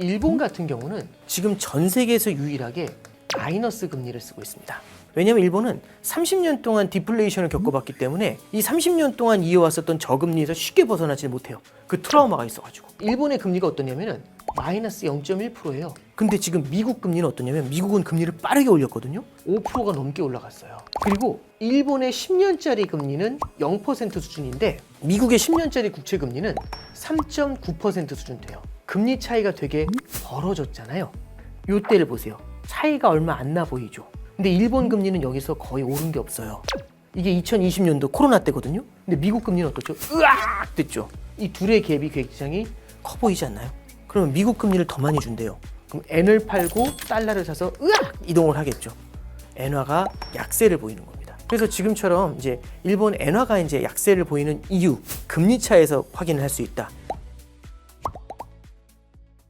일본 같은 경우는 지금 전 세계에서 유일하게 마이너스 금리를 쓰고 있습니다. 왜냐하면 일본은 30년 동안 디플레이션을 겪어봤기 때문에 이 30년 동안 이어왔었던 저금리에서 쉽게 벗어나지 못해요. 그 트라우마가 있어가지고. 일본의 금리가 어떠냐면은 마이너스 0.1%예요. 근데 지금 미국 금리는 어떠냐면 미국은 금리를 빠르게 올렸거든요. 5%가 넘게 올라갔어요. 그리고 일본의 10년짜리 금리는 0% 수준인데 미국의 10년짜리 국채 금리는 3.9% 수준 돼요. 금리 차이가 되게 벌어졌잖아요. 요 때를 보세요. 차이가 얼마 안 나 보이죠. 근데 일본 금리는 여기서 거의 오른 게 없어요. 이게 2020년도 코로나 때거든요. 근데 미국 금리는 어떻죠? 으악 됐죠. 이 둘의 갭이 굉장히 커 보이지 않나요? 그러면 미국 금리를 더 많이 준대요. 그럼 엔을 팔고 달러를 사서 으악 이동을 하겠죠. 엔화가 약세를 보이는 겁니다. 그래서 지금처럼 이제 일본 엔화가 이제 약세를 보이는 이유 금리 차에서 확인을 할 수 있다.